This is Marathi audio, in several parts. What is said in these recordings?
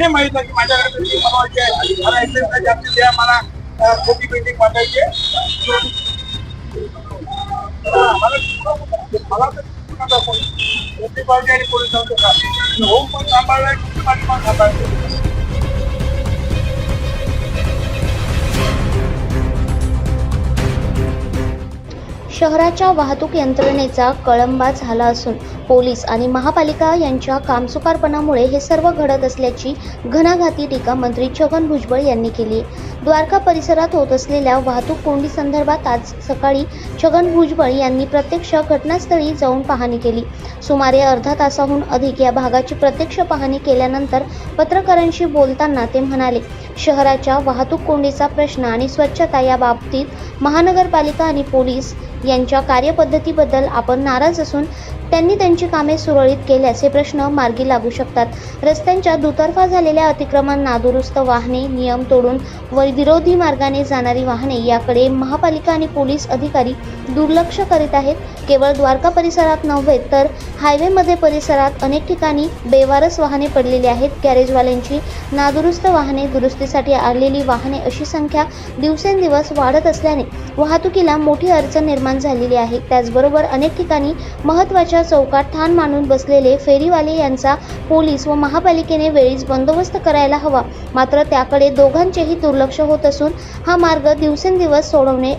हे नाही माहीत आहे की माझ्याकडे बिल्डिंग बनवायची आहे मला एक्सचेंज जास्तीत द्या मला अं, मोठी बिल्डिंग बांधायची आहे. हा, मला मला तर शिकवू नका कोणी. म्युन्सिपालिटी आणि पोलिसांचं काम होम पण सांभाळलंय म्युन्सिपालिटी पण सांभाळलंय शहराच्या वाहतूक यंत्रणेचा कळंबा झाला असून पोलीस आणि महापालिका यांच्या कामसुकारपणामुळे हे सर्व घडत असल्याची घणाघाती टीका मंत्री छगन भुजबळ यांनी केली. आहे द्वारका परिसरात होत असलेल्या वाहतूक कोंडी संदर्भात आज सकाळी छगन भुजबळ यांनी प्रत्यक्ष घटनास्थळी जाऊन पाहणी केली. सुमारे अर्धा तासाहून अधिक या भागाची प्रत्यक्ष पाहणी केल्यानंतर पत्रकारांशी बोलताना ते म्हणाले शहराच्या वाहतूक कोंडीचा प्रश्न आणि स्वच्छता या बाबतीत महानगरपालिका आणि पोलीस यांच्या कार्यपद्धतीबद्दल आपण नाराज असून त्यांनी त्यांची कामे सुरळीत केल्यास हे प्रश्न मार्गी लागू शकतात. रस्त्यांच्या दुतर्फा झालेल्या अतिक्रमण नादुरुस्त वाहने नियम तोडून व विरोधी मार्गाने जाणारी वाहने याकडे महापालिका आणि पोलीस अधिकारी दुर्लक्ष करीत आहेत. केवळ द्वारका परिसरात नव्हे तर हायवेमध्ये परिसरात अनेक ठिकाणी बेवारस वाहने पडलेली आहेत. गॅरेजवाल्यांची नादुरुस्त वाहने दुरुस्तीसाठी आलेली वाहने अशी संख्या दिवसेंदिवस वाढत असल्याने वाहतुकीला मोठी अडचण निर्माण झालेली आहे. त्याचबरोबर अनेक ठिकाणी महत्त्वाच्या चौकात ठाण मानून बसलेले फेरीवाले यांचा पोलीस व महापालिकेने वेळीच बंदोबस्त करायला हवा. मात्र त्याकडे दोघांचेही दुर्लक्ष होत असून हा मार्ग दिवसेंदिवस सोडवणे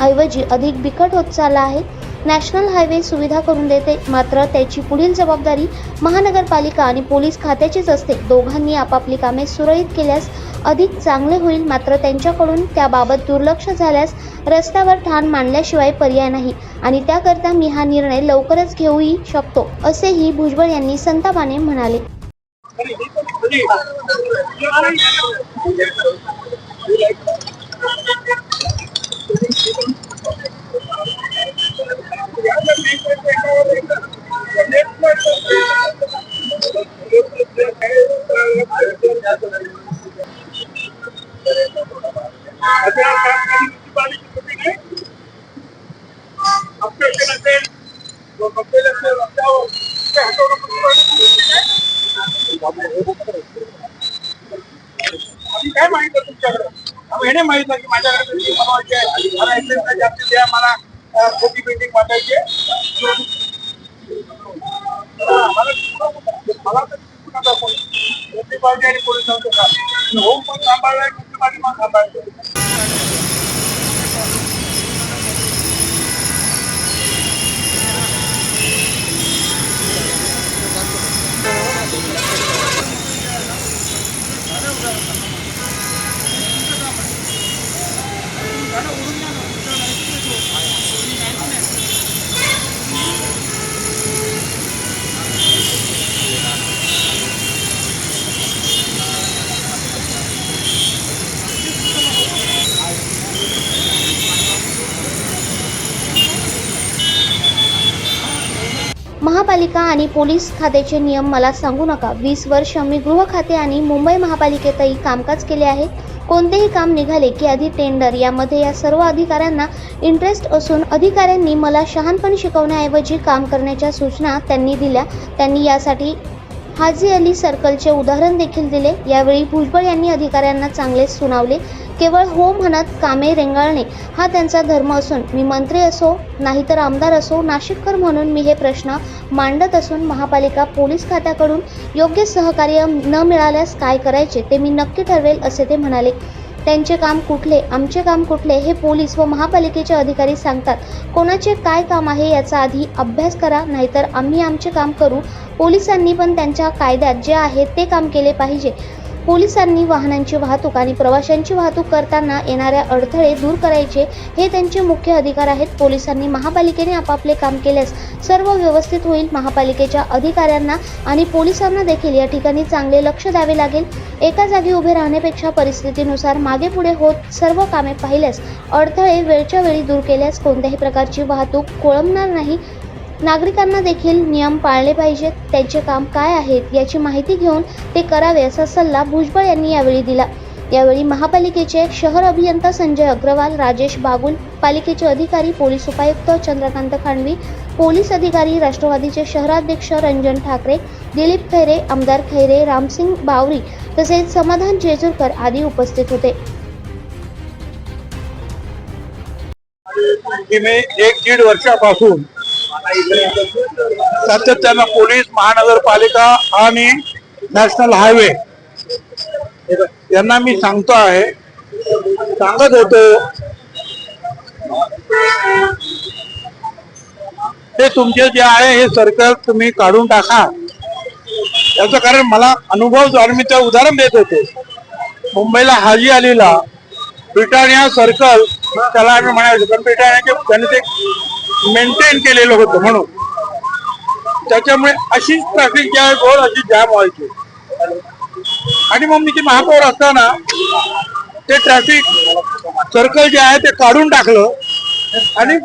ऐवजी अधिक बिकट होत चालला आहे. नॅशनल हायवे सुविधा करून देते. मात्र त्याची पुढील जबाबदारी महानगरपालिका आणि पोलीस खात्याचीच असते. दोघांनी आपापली कामे सुरळीत केल्यास अधिक चांगले होईल मात्र त्यांच्याकडून त्याबाबत दुर्लक्ष झाल्यास रस्त्यावर ठाण मांडल्याशिवाय पर्याय नाही. आणि त्याकरता मी हा निर्णय लवकरच घेऊही शकतो असेही भुजबळ यांनी संतापाने म्हणाले. काय माहीत आहे तुमच्याकडे हे नाही माहीत आहे की माझ्याकडे मला एक्सचेंज जास्तीत द्या मला छोटी पेंटिंग वाटायची मला मला तर शिकवू आणि पोलिसांचं काम होम पण सांभाळलंय म्युन्सिपालिटी पण सांभाळलंय महापालिका आणि पोलीस खात्याचे नियम मला सांगू नका. वीस वर्ष मी गृह खाते आणि मुंबई महापालिकेतही कामकाज केले आहे. कोणतेही काम निघाले की आधी टेंडर यामध्ये या सर्व अधिकाऱ्यांना इंटरेस्ट असून अधिकाऱ्यांनी मला शहाणपण शिकवण्याऐवजी काम करण्याच्या सूचना त्यांनी दिल्या. त्यांनी यासाठी हाजी अली सर्कलचे उदाहरण देखील दिले. यावेळी भुजबळ यांनी अधिकाऱ्यांना चांगले सुनावले. केवळ हो म्हणत कामे रेंगाळणे हा त्यांचा धर्म असून मी मंत्री असो नाहीतर आमदार असो नाशिककर म्हणून मी हे प्रश्न मांडत असून महापालिका पोलीस खात्याकडून योग्य सहकार्य न मिळाल्यास काय करायचे ते मी नक्की ठरवेल असे ते म्हणाले. त्यांचे काम कुठले आमचे काम कुठले हे पोलीस व महापालिकेचे अधिकारी सांगतात. कोणाचे काय काम आहे याचा आधी अभ्यास करा नाहीतर आम्ही आमचे काम करू. पोलिसांनी पण त्यांच्या कायद्यात जे आहे ते काम केले पाहिजे. पोलिसांनी वाहनांची वाहतूक आणि प्रवाशांची वाहतूक करताना येणाऱ्या अडथळे दूर करायचे हे त्यांचे मुख्य अधिकार आहेत. पोलिसांनी महापालिकेने आपापले काम केल्यास सर्व व्यवस्थित होईल. महापालिकेच्या अधिकाऱ्यांना आणि पोलिसांना देखील या ठिकाणी चांगले लक्ष द्यावे लागेल. एका जागी उभे राहण्यापेक्षा परिस्थितीनुसार मागे पुढे होत सर्व कामे पाहिल्यास अडथळे वेळच्या वेळी दूर केल्यास कोणत्याही प्रकारची वाहतूक कोळंबणार नाही. नागरिकांना देखील नियम पाळले पाहिजेत. त्यांचे काम काय आहेत याची माहिती घेऊन ते करावे असा सल्ला भुजबळ यांनी यावेळी दिला. यावेळी महापालिकेचे शहर अभियंता संजय अग्रवाल राजेश बागुल पालिकेचे अधिकारी पोलीस उपायुक्त चंद्रकांत खांडवी पोलीस अधिकारी राष्ट्रवादीचे शहराध्यक्ष रंजन ठाकरे दिलीप खैरे आमदार खैरे रामसिंग बावरी तसेच समाधान जेजूरकर आदी उपस्थित होते. मी एक दीड वर्षापासून सातत्यानं पोलीस महानगरपालिका आणि नॅशनल हायवे. यांना मी सांगतो आहे. सांगत होतो. हे तुमचे जे आहे हे सर्कल तुम्ही काढून टाका. याचं कारण मला अनुभव जो मी ते उदाहरण देत होते. मुंबईला हाजी अलीला ब्रिटानिया सर्कल त्याला आम्ही म्हणायचो पण ब्रिटानियाचे त्याने ते मेंटेन केलेलं होतं म्हणून. त्याच्यामुळे अशीच ट्रॅफिक जी आहे रोड अशी जॅम व्हायची. आणि मग मी ते महापौर असताना ते ट्रॅफिक सर्कल जे आहे ते काढून टाकलं. आणि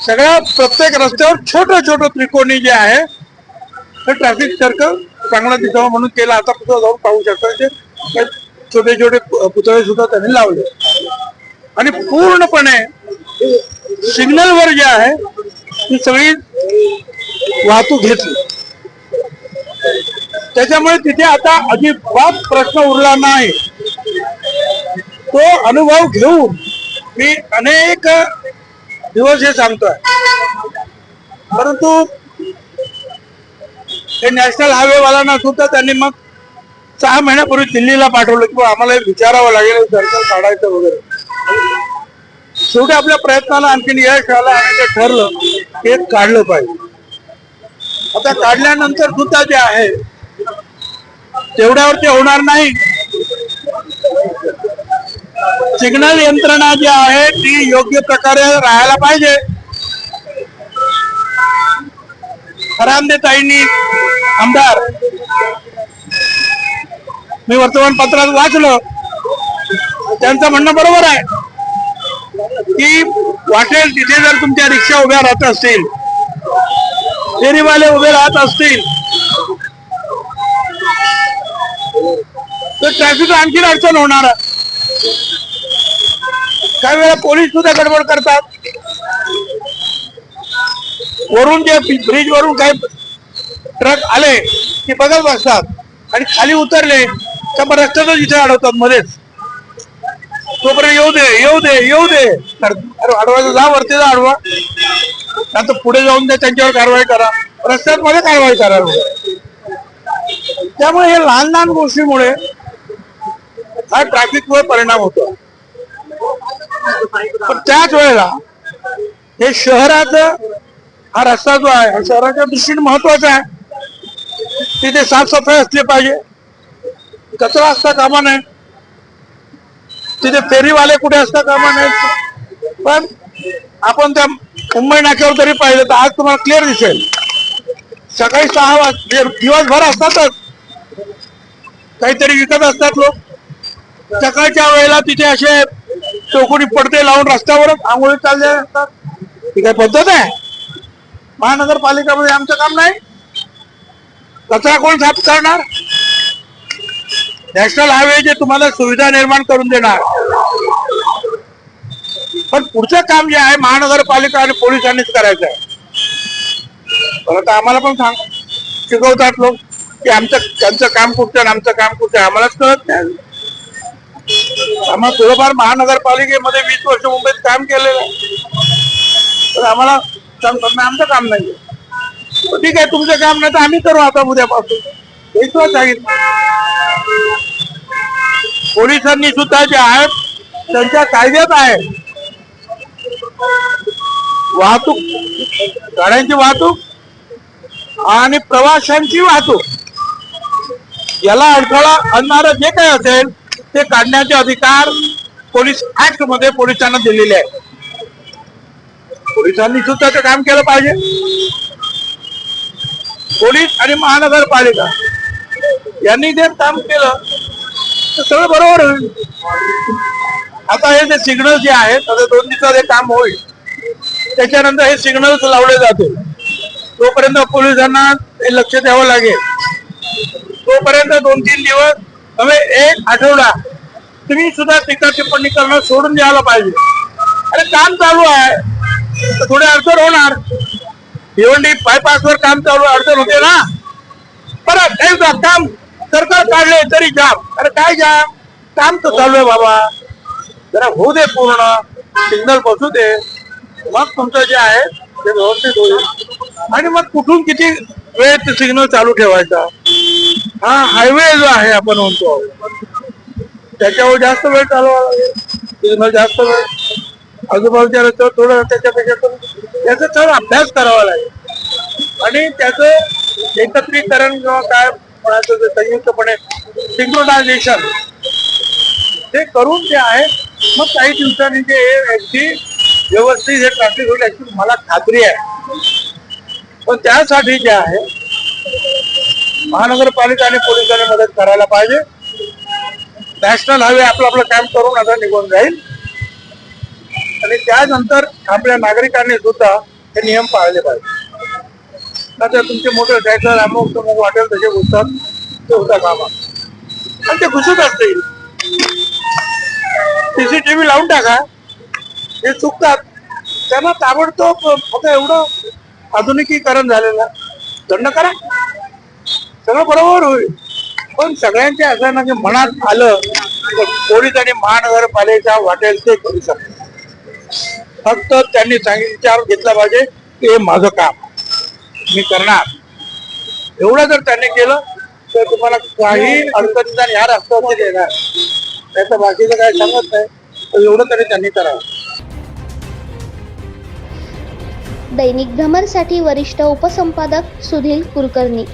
सगळ्या प्रत्येक रस्त्यावर छोटं छोटं त्रिकोणी जे आहे ते ट्रॅफिक सर्कल चांगला दिसावं म्हणून केलं. आता कुठं जाऊन पाहू शकता ते छोटे छोटे पुतळे सुद्धा त्यांनी लावले. आणि पूर्णपणे सिग्नल वर जे आहे ती सगळी वाहतूक घेतली. त्याच्यामुळे तिथे आता अजिबात प्रश्न उरला नाही. तो अनुभव घेऊन मी अनेक दिवस हे सांगतोय. परंतु ते नॅशनल हायवे वाल्यांना सुद्धा त्यांनी मग सहा महिन्यापूर्वी दिल्लीला पाठवलं किंवा आम्हाला विचारावं लागेल सर्कल काढायचं वगैरे. शेवटी आपल्या प्रयत्नाला आणखीन यश आलं आणि ते ठरलं ते हे काढलं पाहिजे. आता काढल्यानंतर सुद्धा जे आहे तेवढ्यावर ते होणार नाही. सिग्नल यंत्रणा जी आहे ती योग्य प्रकारे राहायला पाहिजे. ताईंनी आमदार मी वर्तमानपत्रात वाचलं. त्यांचं म्हणणं बरोबर आहे. की वाटेल तिथे जर तुमच्या रिक्षा उभ्या राहत असतील फेरीवाले उभे राहत असतील तर ट्रॅफिक आणखीन अडचण होणार काही वेळा पोलीस सुद्धा गडबड करतात. वरून जे ब्रिज वरून काही ट्रक आले की बघत बसतात आणि खाली उतरले तर मग रस्त्यातच इथे अडवतात मध्येच. तोपर्यंत येऊ दे येऊ दे येऊ दे. तर अडवायचं जा वरती जा अडवा. आता पुढे जाऊन द्या त्यांच्यावर कारवाई करा. रस्त्यात मध्ये कारवाई करा. त्यामुळे हे लहान लहान गोष्टीमुळे हा ट्रॅफिक वर परिणाम होतो. पण त्याच वेळेला हे शहरात हा रस्ता जो आहे हा शहराच्या दृष्टीने महत्त्वाचा आहे. तिथे साफसफाई असली पाहिजे. कचरा असता कामा नये. तिथे फेरीवाले कुठे असता कामा नये पण आपण त्या मुंबई नाक्यावर तरी पाहिजे तर आज तुम्हाला क्लिअर दिसेल. सकाळी सहा वाज दिवसभर असतातच. काहीतरी विकत असतात लोक. सकाळच्या वेळेला तिथे असे चौकडी पडते लावून रस्त्यावरच आंघोळी चालले असतात ही काय पद्धत आहे? महानगरपालिकामध्ये आमचं काम नाही? कचरा कोण साफ करणार? नॅशनल हायवे जे तुम्हाला सुविधा निर्माण करून देणार. पण पुढचं काम जे आहे महानगरपालिका आणि पोलिसांनीच करायचं आहे. पण आम्हाला पण सांग शिकवतात लोक की आमचं त्यांचं काम कुठचं आणि आमचं काम कुठचं आहे आम्हालाच कळत नाही. आम्हाला थोडंफार महानगरपालिकेमध्ये वीस वर्ष मुंबईत काम केलेलं आहे. तर आम्हाला सांगतात नाही आमचं काम नाही ठीक आहे तुमचं काम नाही तर आम्ही करू आता उद्यापासून. हेच सांगितलं. पोलिसांनी सुद्धा जे आहेत त्यांच्या कायद्यात आहे वाहतूक गाड्यांची वाहतूक आणि प्रवाशांची वाहतूक. याला अडथळा आणणारं जे काही असेल ते काढण्याचे अधिकार पोलीस ऍक्टमध्ये पोलिसांना दिलेले आहे पोलिसांनी सुद्धा ते काम केलं पाहिजे. पोलीस आणि महानगरपालिका यांनी जे काम केलं तर सगळं बरोबर होईल. आता हे जे सिग्नल जे आहेत आता दोन दिवसात हे काम होईल. त्याच्यानंतर हे सिग्नल्स लावले जाते तोपर्यंत पोलिसांना हे लक्ष द्यावं लागेल. तोपर्यंत दोन तीन दिवस हवे एक आठवडा तुम्ही सुद्धा टीका टिप्पणी करणं सोडून द्यायला पाहिजे. अरे काम चालू आहे. तर थोडे अडचण होणार. भिवंडी बायपासवर काम चालू आहे, अडचण होते ना? परत एकदा काम सरकार काढले तरी जाम. अरे काय जाम? काम तर चालू आहे बाबा. जरा होऊ दे पूर्ण. सिग्नल बसू दे. मग तुमचं जे आहे ते व्यवस्थित होईल. आणि मग कुठून किती वेळ ते सिग्नल चालू ठेवायचा? हा हायवे जो आहे आपण म्हणतो. त्याच्यावर जास्त वेळ चालवा लागेल. सिग्नल जास्त वेळ. आजूबाजूच्या रस्त्यावर थोडं त्याच्यापेक्षा करून त्याचा थोडा अभ्यास करावा लागेल. आणि त्याचं एकत्रीकरण किंवा काय म्हणायचं संयुक्तपणे सिंक्रोनायझेशन ते करून ते आहे मग काही दिवसांनी जे अगदी व्यवस्थित हे ट्रॅफिक होईल याची मला खात्री आहे. पण त्यासाठी जे आहे महानगरपालिका आणि पोलिसांनी मदत करायला पाहिजे. नॅशनल हायवे आपलं आपलं काम करून आता निघून जाईल. आणि त्यानंतर आपल्या नागरिकांनी सुद्धा हे नियम पाळले पाहिजे. आता तुमचे मोठे ट्रॅक्टर अमुक तमुक वाटेल तसे घुसतात ते होता कामा आणि ते घुसत असतील. सीसीटीव्ही लावून टाका. हे चुकतं त्यांना ताबडतोब फक्त एवढं आधुनिकीकरण झालेलं दंड करा. सगळं बरोबर होईल. पण सगळ्यांच्या असं ना की मनात आलं तर पोलीस आणि महानगरपालिका वाटेल ते करू शकतात. फक्त त्यांनी सांगितलं विचार घेतला पाहिजे की हे माझं काम मी करणार. एवढं जर त्यांनी केलं तर तुम्हाला काही अडचणीचा आणि ह्या रस्त्यावर येणार त्याचं बाकीचं काय सांगत नाही. एवढं तरी त्यांनी करावं. दैनिक भ्रमरसाठी वरिष्ठ उपसंपादक सुधीर कुलकर्णी